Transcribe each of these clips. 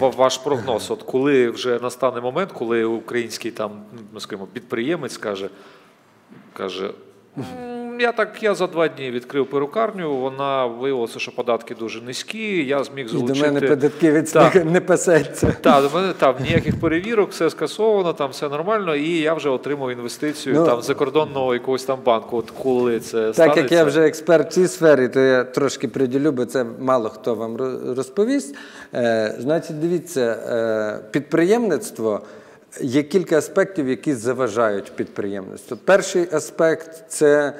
ваш прогноз. От коли вже настане момент, коли український там, ну, скажімо, підприємець каже, каже. Я так я за два дні відкрив перукарню. Вона виявилося, що податки дуже низькі. Я зміг залучити... І до мене податківець не, не пасеться. Так, до мене там ніяких перевірок, все скасовано, там все нормально, і я вже отримав інвестицію ну, там закордонного якогось там банку. От коли це так станеться. як я вже експерт в цій сфері, то я трошки приділю, бо це мало хто вам розповість. Е, Значить, дивіться, е, підприємництво. Є кілька аспектів, які заважають підприємництву. Перший аспект це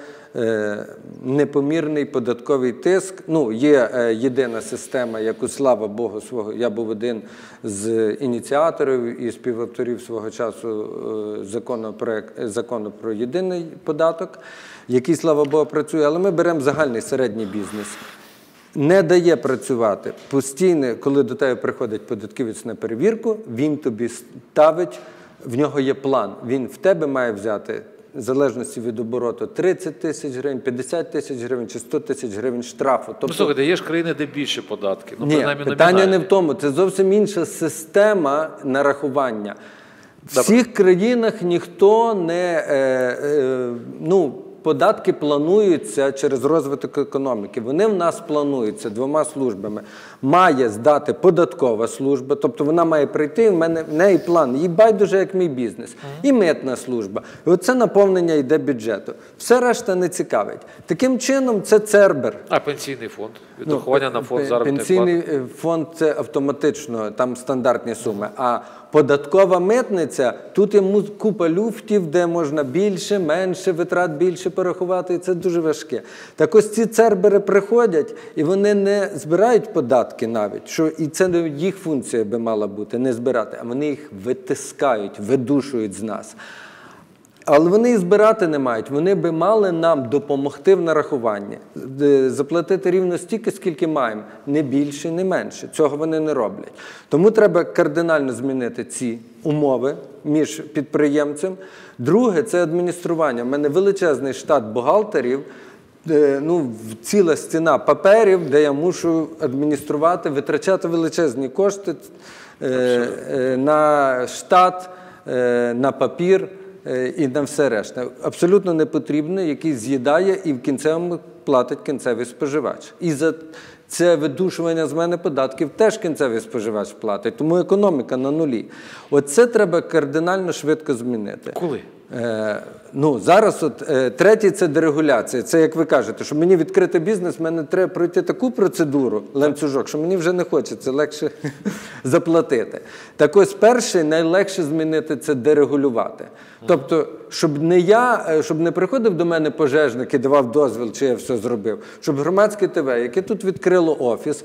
непомірний податковий тиск. Ну, Є е, єдина система, яку, слава Богу, свого я був один з ініціаторів і співавторів свого часу е, закону про, закону про єдиний податок, який, слава Богу, працює, але ми беремо загальний середній бізнес не дає працювати. Постійно, коли до тебе приходить податківець на перевірку, він тобі ставить, в нього є план. Він в тебе має взяти. В залежності від обороту 30 тисяч гривень, 50 тисяч гривень чи 100 тисяч гривень штрафу. Тобто, ну, слухайте, є ж країни, де більше податки. Ну, Ні, Питання номінальні. не в тому. Це зовсім інша система нарахування. В всіх країнах ніхто не е, е, ну, податки плануються через розвиток економіки. Вони в нас плануються двома службами. Має здати податкова служба, тобто вона має прийти, в мене в неї план, їй байдуже, як мій бізнес, і митна служба. І оце наповнення йде бюджету. Все решта не цікавить. Таким чином, це Цербер. А пенсійний фонд? Відрахування ну, на фонд заробітних Пенсійний плат? фонд це автоматично, там стандартні суми. А Податкова митниця, тут є купа люфтів, де можна більше, менше витрат більше порахувати, і це дуже важке. Так ось ці цербери приходять і вони не збирають податки навіть, що і це не їх функція би мала бути, не збирати, а вони їх витискають, видушують з нас. Але вони і збирати не мають. Вони би мали нам допомогти в нарахуванні, заплатити рівно стільки, скільки маємо, не більше, не менше. Цього вони не роблять. Тому треба кардинально змінити ці умови між підприємцем. Друге це адміністрування. У мене величезний штат бухгалтерів. Ну, ціла стіна паперів, де я мушу адмініструвати, витрачати величезні кошти е, е, на штат, е, на папір. Е, і на все решта. Абсолютно не потрібно, який з'їдає і в кінцевому платить кінцевий споживач. І за це видушування з мене податків теж кінцевий споживач платить, тому економіка на нулі. Оце треба кардинально швидко змінити. Коли? Е, ну, Зараз от, е, третій це дерегуляція. Це як ви кажете, що мені відкрити бізнес, мене треба пройти таку процедуру, ланцюжок, що мені вже не хочеться легше заплатити. Так ось перший найлегше змінити це дерегулювати. Тобто, щоб не я, е, щоб не приходив до мене пожежник і давав дозвіл, чи я все зробив, щоб громадське ТВ, яке тут відкрило офіс,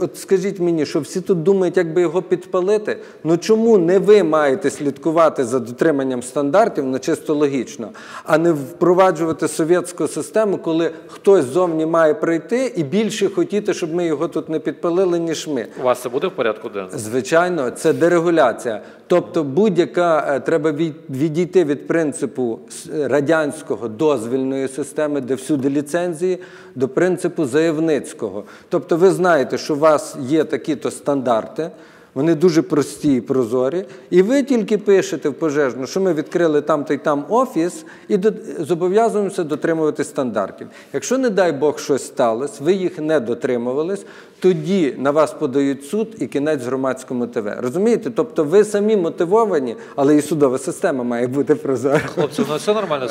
от скажіть мені, що всі тут думають, як би його підпалити. Ну чому не ви маєте слідкувати за дотриманням стандартів на чисто логічно, а не впроваджувати совєтську систему, коли хтось зовні має прийти і більше хотіти, щоб ми його тут не підпалили, ніж ми. У вас це буде в порядку денному? Звичайно, це дерегуляція. Тобто, будь-яка е, треба відійти від принципу радянського дозвільної системи, де всюди ліцензії, до принципу заявницького. Тобто, ви знаєте, що у вас є такі-то стандарти. Вони дуже прості і прозорі. І ви тільки пишете в пожежну, що ми відкрили там-то й там офіс, і зобов'язуємося дотримувати стандартів. Якщо, не дай Бог, щось сталося, ви їх не дотримувались, тоді на вас подають суд і кінець громадському ТВ. Розумієте? Тобто ви самі мотивовані, але і судова система має бути прозора. Хлопці, ну все нормально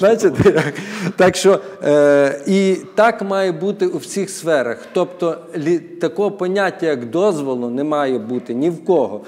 Бачите? Так що е, і так має бути у всіх сферах. Тобто такого поняття, як дозволу, не має бути ні в кого.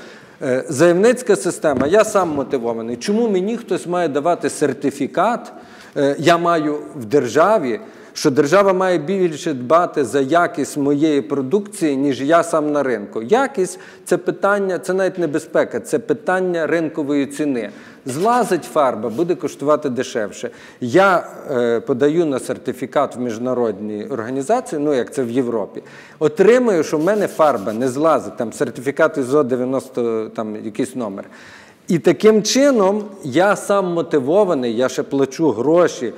Е, заявницька система, я сам мотивований. Чому мені хтось має давати сертифікат? Е, я маю в державі що держава має більше дбати за якість моєї продукції, ніж я сам на ринку. Якість це питання, це навіть небезпека, це питання ринкової ціни. Злазить фарба, буде коштувати дешевше. Я е, подаю на сертифікат в міжнародній організації, ну як це в Європі. Отримую, що в мене фарба не злазить, там сертифікат ІЗО 90, там якийсь номер. І таким чином я сам мотивований, я ще плачу гроші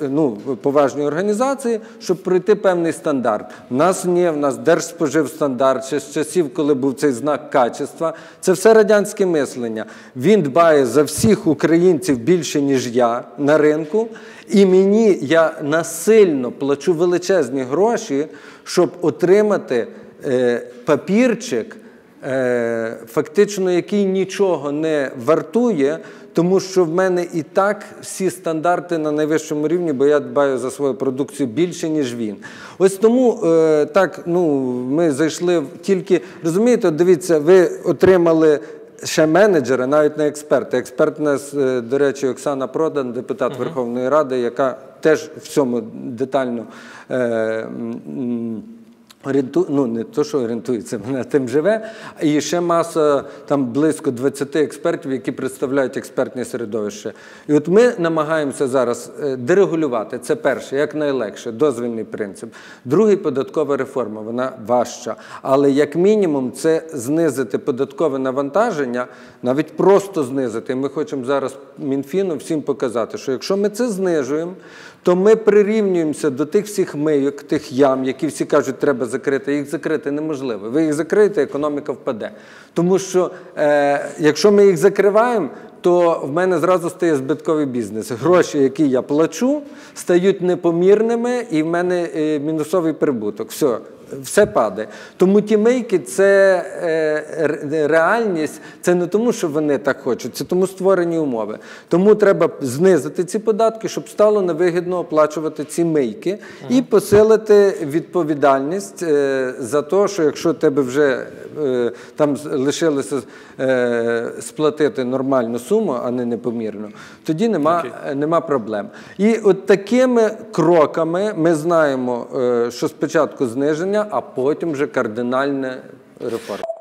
ну, поважній організації, щоб пройти певний стандарт. У нас ні, в нас Держспоживстандарт, ще з часів, коли був цей знак качества. Це все радянське мислення. Він дбає за всіх українців більше, ніж я на ринку. І мені я насильно плачу величезні гроші, щоб отримати е, папірчик фактично який нічого не вартує, тому що в мене і так всі стандарти на найвищому рівні, бо я дбаю за свою продукцію більше, ніж він. Ось тому е, так, ну, ми зайшли в тільки, розумієте, дивіться, ви отримали. Ще менеджера, навіть не експерта. Експерт у нас, е, до речі, Оксана Продан, депутат Верховної Ради, яка теж в цьому детально е, орієнту... ну, не то, що орієнтується, вона тим живе. І ще маса там близько 20 експертів, які представляють експертне середовище. І от ми намагаємося зараз е, дерегулювати. Це перше, як найлегше, дозвільний принцип. Другий податкова реформа, вона важча. Але як мінімум, це знизити податкове навантаження, навіть просто знизити. І ми хочемо зараз Мінфіну всім показати, що якщо ми це знижуємо, то ми прирівнюємося до тих всіх мийок, тих ям, які всі кажуть, треба закрити. Їх закрити неможливо. Ви їх закриєте, економіка впаде. Тому що е, якщо ми їх закриваємо, то в мене зразу стає збитковий бізнес. Гроші, які я плачу, стають непомірними, і в мене е, мінусовий прибуток. Все. Все падає. Тому ті мийки це е, реальність, це не тому, що вони так хочуть, це тому створені умови. Тому треба знизити ці податки, щоб стало невигідно оплачувати ці мийки і посилити відповідальність е, за те, що якщо тебе вже е, там лишилося сплатити нормальну суму, а не непомірну, тоді нема, нема проблем. І от такими кроками ми знаємо, що спочатку зниження, а потім вже кардинальна реформа.